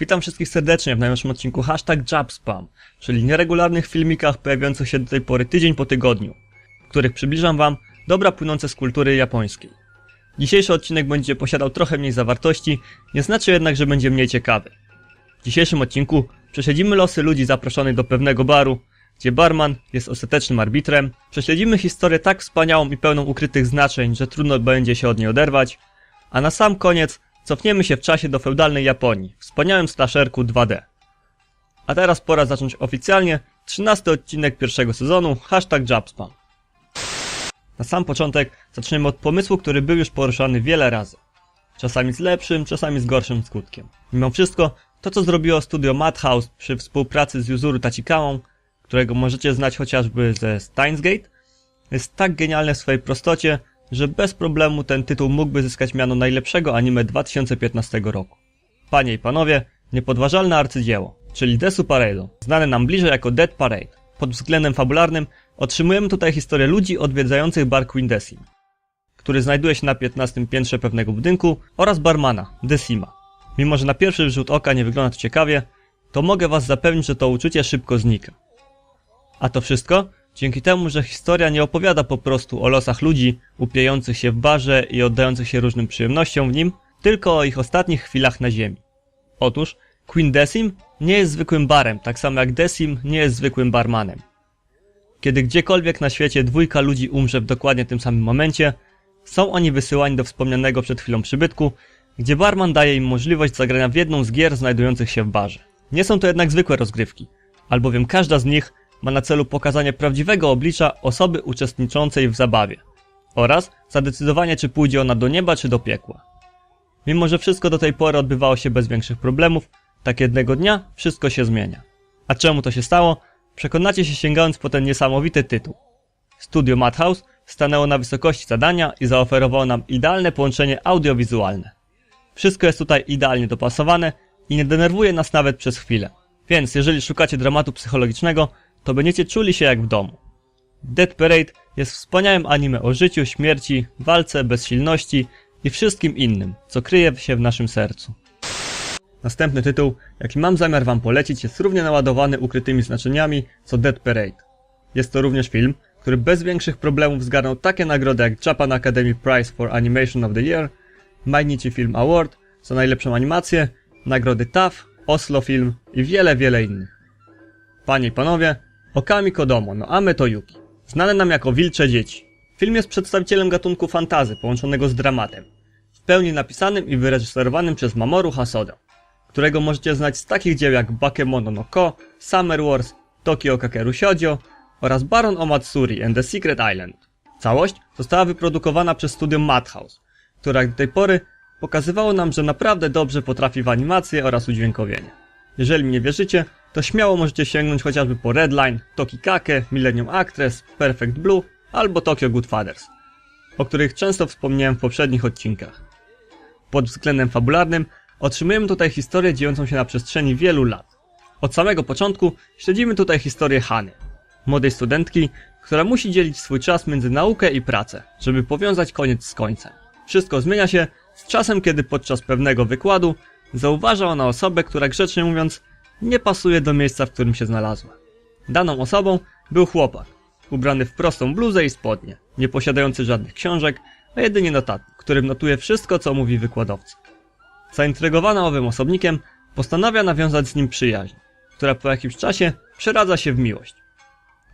Witam wszystkich serdecznie w najnowszym odcinku hashtag JabSpam, czyli nieregularnych filmikach pojawiających się do tej pory tydzień po tygodniu, w których przybliżam wam dobra płynące z kultury japońskiej. Dzisiejszy odcinek będzie posiadał trochę mniej zawartości, nie znaczy jednak, że będzie mniej ciekawy. W dzisiejszym odcinku prześledzimy losy ludzi zaproszonych do pewnego baru, gdzie barman jest ostatecznym arbitrem, prześledzimy historię tak wspaniałą i pełną ukrytych znaczeń, że trudno będzie się od niej oderwać, a na sam koniec cofniemy się w czasie do feudalnej Japonii, w wspaniałym slasherku 2D. A teraz pora zacząć oficjalnie 13 odcinek pierwszego sezonu, hashtag JabSpam. Na sam początek zaczniemy od pomysłu, który był już poruszany wiele razy. Czasami z lepszym, czasami z gorszym skutkiem. Mimo wszystko, to co zrobiło studio Madhouse przy współpracy z Yuzuru Tachikamą, którego możecie znać chociażby ze Steins Gate, jest tak genialne w swojej prostocie, że bez problemu ten tytuł mógłby zyskać miano najlepszego anime 2015 roku. Panie i panowie, niepodważalne arcydzieło, czyli Desu Parade, znane nam bliżej jako Dead Parade. Pod względem fabularnym otrzymujemy tutaj historię ludzi odwiedzających bar Quindesim, który znajduje się na 15 piętrze pewnego budynku oraz barmana, Decima. Mimo, że na pierwszy rzut oka nie wygląda to ciekawie, to mogę was zapewnić, że to uczucie szybko znika. A to wszystko dzięki temu, że historia nie opowiada po prostu o losach ludzi upijających się w barze i oddających się różnym przyjemnościom w nim, tylko o ich ostatnich chwilach na ziemi. Otóż Queen Decim nie jest zwykłym barem, tak samo jak Decim nie jest zwykłym barmanem. Kiedy gdziekolwiek na świecie dwójka ludzi umrze w dokładnie tym samym momencie, są oni wysyłani do wspomnianego przed chwilą przybytku, gdzie barman daje im możliwość zagrania w jedną z gier znajdujących się w barze. Nie są to jednak zwykłe rozgrywki, albowiem każda z nich ma na celu pokazanie prawdziwego oblicza osoby uczestniczącej w zabawie oraz zadecydowanie czy pójdzie ona do nieba czy do piekła. Mimo, że wszystko do tej pory odbywało się bez większych problemów, tak jednego dnia wszystko się zmienia. A czemu to się stało? Przekonacie się sięgając po ten niesamowity tytuł. Studio Madhouse stanęło na wysokości zadania i zaoferowało nam idealne połączenie audiowizualne. Wszystko jest tutaj idealnie dopasowane i nie denerwuje nas nawet przez chwilę. Więc jeżeli szukacie dramatu psychologicznego, to będziecie czuli się jak w domu. Dead Parade jest wspaniałym anime o życiu, śmierci, walce, bezsilności i wszystkim innym, co kryje się w naszym sercu. Następny tytuł, jaki mam zamiar wam polecić, jest równie naładowany ukrytymi znaczeniami co Dead Parade. Jest to również film, który bez większych problemów zgarnął takie nagrody jak Japan Academy Prize for Animation of the Year, Mainichi Film Award za najlepszą animację, nagrody TAF, Oslo Film i wiele, wiele innych. Panie i panowie, Okami Kodomo no Ame to Yuki, znane nam jako Wilcze Dzieci. Film jest przedstawicielem gatunku fantazy połączonego z dramatem, w pełni napisanym i wyreżyserowanym przez Mamoru Hasoda, którego możecie znać z takich dzieł jak Bakemono no Ko, Summer Wars, Tokyo Kakeru Shoujo oraz Baron Omatsuri and the Secret Island. Całość została wyprodukowana przez studio Madhouse, które jak do tej pory pokazywało nam, że naprawdę dobrze potrafi w animację oraz udźwiękowienie. Jeżeli mi nie wierzycie, to śmiało możecie sięgnąć chociażby po Redline, Tokikake, Millennium Actress, Perfect Blue albo Tokyo Goodfathers, o których często wspomniałem w poprzednich odcinkach. Pod względem fabularnym otrzymujemy tutaj historię dziejącą się na przestrzeni wielu lat. Od samego początku śledzimy tutaj historię Hany, młodej studentki, która musi dzielić swój czas między naukę i pracę, żeby powiązać koniec z końcem. Wszystko zmienia się z czasem, kiedy podczas pewnego wykładu zauważa ona osobę, która grzecznie mówiąc nie pasuje do miejsca, w którym się znalazła. Daną osobą był chłopak, ubrany w prostą bluzę i spodnie, nie posiadający żadnych książek, a jedynie notatnik, którym notuje wszystko, co mówi wykładowca. Zaintrygowana owym osobnikiem, postanawia nawiązać z nim przyjaźń, która po jakimś czasie przeradza się w miłość.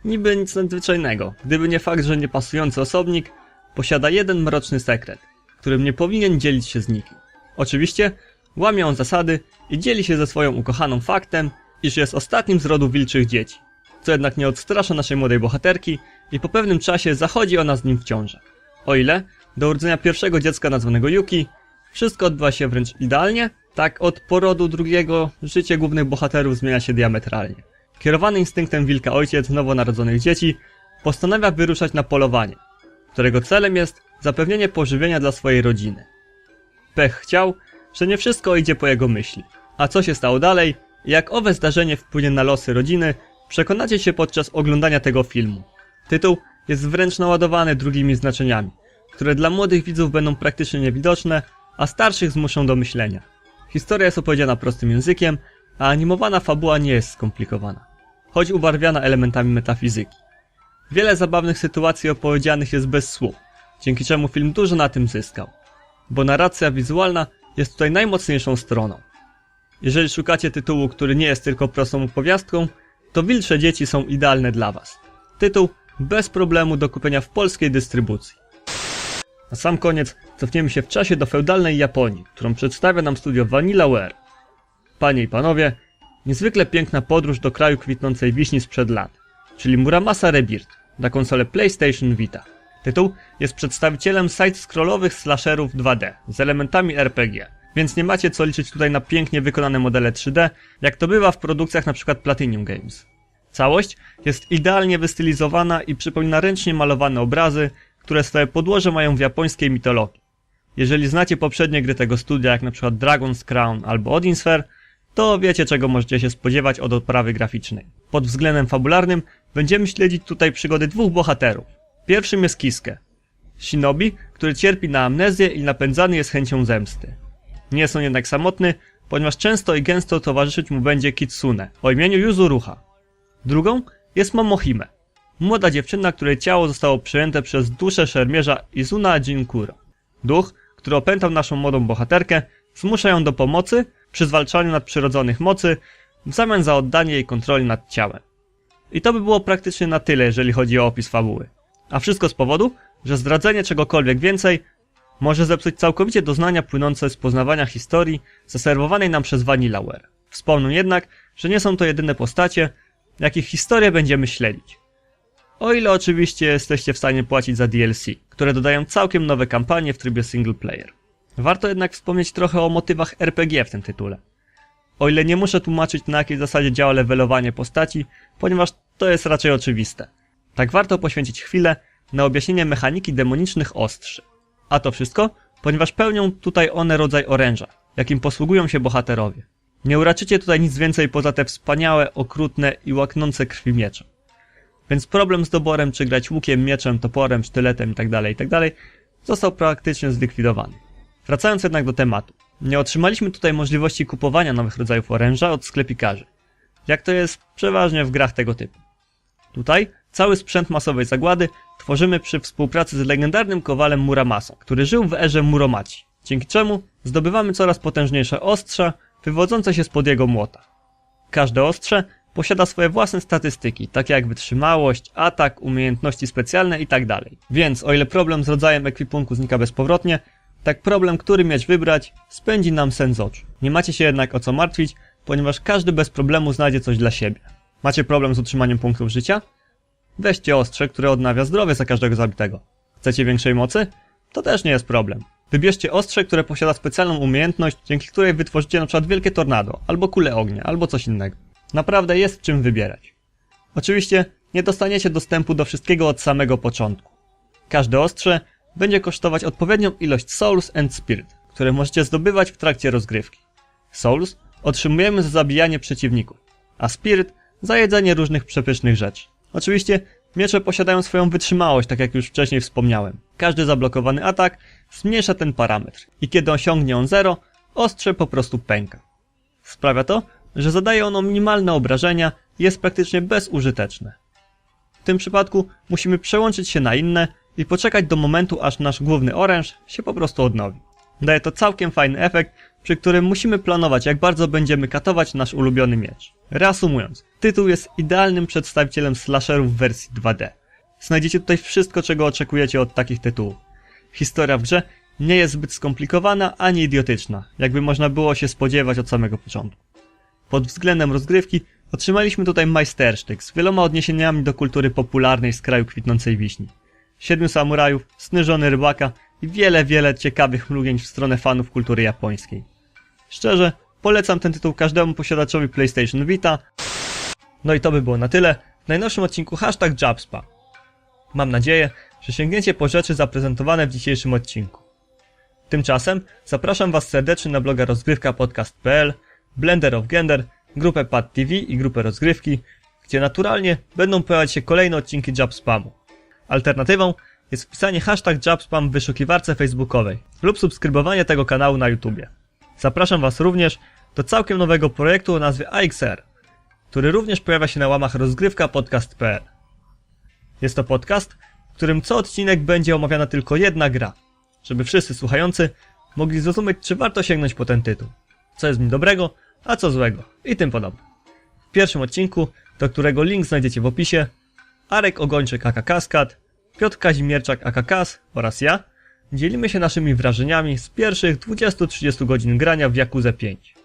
Niby nic nadzwyczajnego, gdyby nie fakt, że niepasujący osobnik posiada jeden mroczny sekret, którym nie powinien dzielić się z nikim. Oczywiście łamie on zasady i dzieli się ze swoją ukochaną faktem, iż jest ostatnim z rodu wilczych dzieci, co jednak nie odstrasza naszej młodej bohaterki i po pewnym czasie zachodzi ona z nim w ciążę. O ile, do urodzenia pierwszego dziecka nazwanego Yuki, wszystko odbywa się wręcz idealnie, tak od porodu drugiego życie głównych bohaterów zmienia się diametralnie. Kierowany instynktem wilka ojciec nowonarodzonych dzieci postanawia wyruszać na polowanie, którego celem jest zapewnienie pożywienia dla swojej rodziny. Pech chciał, że nie wszystko idzie po jego myśli. A co się stało dalej? Jak owe zdarzenie wpłynie na losy rodziny, przekonacie się podczas oglądania tego filmu. Tytuł jest wręcz naładowany drugimi znaczeniami, które dla młodych widzów będą praktycznie niewidoczne, a starszych zmuszą do myślenia. Historia jest opowiedziana prostym językiem, a animowana fabuła nie jest skomplikowana, choć ubarwiana elementami metafizyki. Wiele zabawnych sytuacji opowiedzianych jest bez słów, dzięki czemu film dużo na tym zyskał, bo narracja wizualna jest tutaj najmocniejszą stroną. Jeżeli szukacie tytułu, który nie jest tylko prostą opowiastką, to Wilcze Dzieci są idealne dla Was. Tytuł bez problemu do kupienia w polskiej dystrybucji. Na sam koniec cofniemy się w czasie do feudalnej Japonii, którą przedstawia nam studio Vanillaware. Panie i panowie, niezwykle piękna podróż do kraju kwitnącej wiśni sprzed lat, czyli Muramasa Rebirth na konsolę PlayStation Vita. Tytuł jest przedstawicielem side-scrollowych slasherów 2D z elementami RPG, więc nie macie co liczyć tutaj na pięknie wykonane modele 3D, jak to bywa w produkcjach np. Platinum Games. Całość jest idealnie wystylizowana i przypomina ręcznie malowane obrazy, które swoje podłoże mają w japońskiej mitologii. Jeżeli znacie poprzednie gry tego studia, jak np. Dragon's Crown albo Odin Sphere, to wiecie czego możecie się spodziewać od odprawy graficznej. Pod względem fabularnym będziemy śledzić tutaj przygody dwóch bohaterów. Pierwszym jest Kiske, shinobi, który cierpi na amnezję i napędzany jest chęcią zemsty. Nie jest on jednak samotny, ponieważ często i gęsto towarzyszyć mu będzie Kitsune o imieniu Yuzuruha. Drugą jest Momohime, młoda dziewczyna, której ciało zostało przejęte przez duszę szermierza Izuna Jinkuro. Duch, który opętał naszą młodą bohaterkę, zmusza ją do pomocy przy zwalczaniu nadprzyrodzonych mocy w zamian za oddanie jej kontroli nad ciałem. I to by było praktycznie na tyle, jeżeli chodzi o opis fabuły. A wszystko z powodu, że zdradzenie czegokolwiek więcej może zepsuć całkowicie doznania płynące z poznawania historii zaserwowanej nam przez Vanillaware. Wspomnę jednak, że nie są to jedyne postacie, jakich historię będziemy śledzić. O ile oczywiście jesteście w stanie płacić za DLC, które dodają całkiem nowe kampanie w trybie single player. Warto jednak wspomnieć trochę o motywach RPG w tym tytule. O ile nie muszę tłumaczyć na jakiej zasadzie działa levelowanie postaci, ponieważ to jest raczej oczywiste. Tak warto poświęcić chwilę na objaśnienie mechaniki demonicznych ostrzy. A to wszystko, ponieważ pełnią tutaj one rodzaj oręża, jakim posługują się bohaterowie. Nie uraczycie tutaj nic więcej poza te wspaniałe, okrutne i łaknące krwi miecze. Więc problem z doborem, czy grać łukiem, mieczem, toporem, sztyletem itd., itd. został praktycznie zlikwidowany. Wracając jednak do tematu. Nie otrzymaliśmy tutaj możliwości kupowania nowych rodzajów oręża od sklepikarzy. Jak to jest przeważnie w grach tego typu. Tutaj cały sprzęt masowej zagłady tworzymy przy współpracy z legendarnym kowalem Muramasą, który żył w erze Muromaci, dzięki czemu zdobywamy coraz potężniejsze ostrza wywodzące się spod jego młota. Każde ostrze posiada swoje własne statystyki, takie jak wytrzymałość, atak, umiejętności specjalne itd. Więc o ile problem z rodzajem ekwipunku znika bezpowrotnie, tak problem, który mieć wybrać, spędzi nam sen z oczu. Nie macie się jednak o co martwić, ponieważ każdy bez problemu znajdzie coś dla siebie. Macie problem z utrzymaniem punktów życia? Weźcie ostrze, które odnawia zdrowie za każdego zabitego. Chcecie większej mocy? To też nie jest problem. Wybierzcie ostrze, które posiada specjalną umiejętność, dzięki której wytworzycie np. wielkie tornado, albo kulę ognia, albo coś innego. Naprawdę jest czym wybierać. Oczywiście nie dostaniecie dostępu do wszystkiego od samego początku. Każde ostrze będzie kosztować odpowiednią ilość Souls and Spirit, które możecie zdobywać w trakcie rozgrywki. Souls otrzymujemy za zabijanie przeciwników, a Spirit za jedzenie różnych przepysznych rzeczy. Oczywiście miecze posiadają swoją wytrzymałość, tak jak już wcześniej wspomniałem. Każdy zablokowany atak zmniejsza ten parametr i kiedy osiągnie on 0, ostrze po prostu pęka. Sprawia to, że zadaje ono minimalne obrażenia i jest praktycznie bezużyteczne. W tym przypadku musimy przełączyć się na inne i poczekać do momentu, aż nasz główny oręż się po prostu odnowi. Daje to całkiem fajny efekt, przy którym musimy planować, jak bardzo będziemy katować nasz ulubiony miecz. Reasumując, tytuł jest idealnym przedstawicielem slasherów w wersji 2D. Znajdziecie tutaj wszystko, czego oczekujecie od takich tytułów. Historia w grze nie jest zbyt skomplikowana ani idiotyczna, jakby można było się spodziewać od samego początku. Pod względem rozgrywki otrzymaliśmy tutaj majstersztyk z wieloma odniesieniami do kultury popularnej z kraju kwitnącej wiśni. Siedmiu samurajów, sny żony rybaka i wiele, wiele ciekawych mrugień w stronę fanów kultury japońskiej. Szczerze, polecam ten tytuł każdemu posiadaczowi PlayStation Vita. No i to by było na tyle w najnowszym odcinku hashtag Jabspa. Mam nadzieję, że sięgniecie po rzeczy zaprezentowane w dzisiejszym odcinku. Tymczasem zapraszam Was serdecznie na bloga rozgrywkapodcast.pl, Blender of Gender, grupę Pad TV i grupę rozgrywki, gdzie naturalnie będą pojawiać się kolejne odcinki Jabspamu. Alternatywą jest wpisanie hashtag Jabspam w wyszukiwarce facebookowej lub subskrybowanie tego kanału na YouTubie. Zapraszam Was również do całkiem nowego projektu o nazwie AXR, który również pojawia się na łamach rozgrywka podcast.pl. Jest to podcast, w którym co odcinek będzie omawiana tylko jedna gra, żeby wszyscy słuchający mogli zrozumieć, czy warto sięgnąć po ten tytuł, co jest w nim dobrego, a co złego i tym podobne. W pierwszym odcinku, do którego link znajdziecie w opisie, Arek Ogończyk aka Kaskad, Piotr Kazimierczak aka Kas oraz ja dzielimy się naszymi wrażeniami z pierwszych 20-30 godzin grania w Yakuza 5.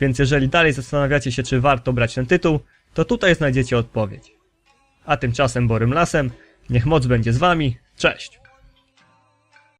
Więc jeżeli dalej zastanawiacie się, czy warto brać ten tytuł, to tutaj znajdziecie odpowiedź. A tymczasem Borym Lasem, niech moc będzie z wami, cześć!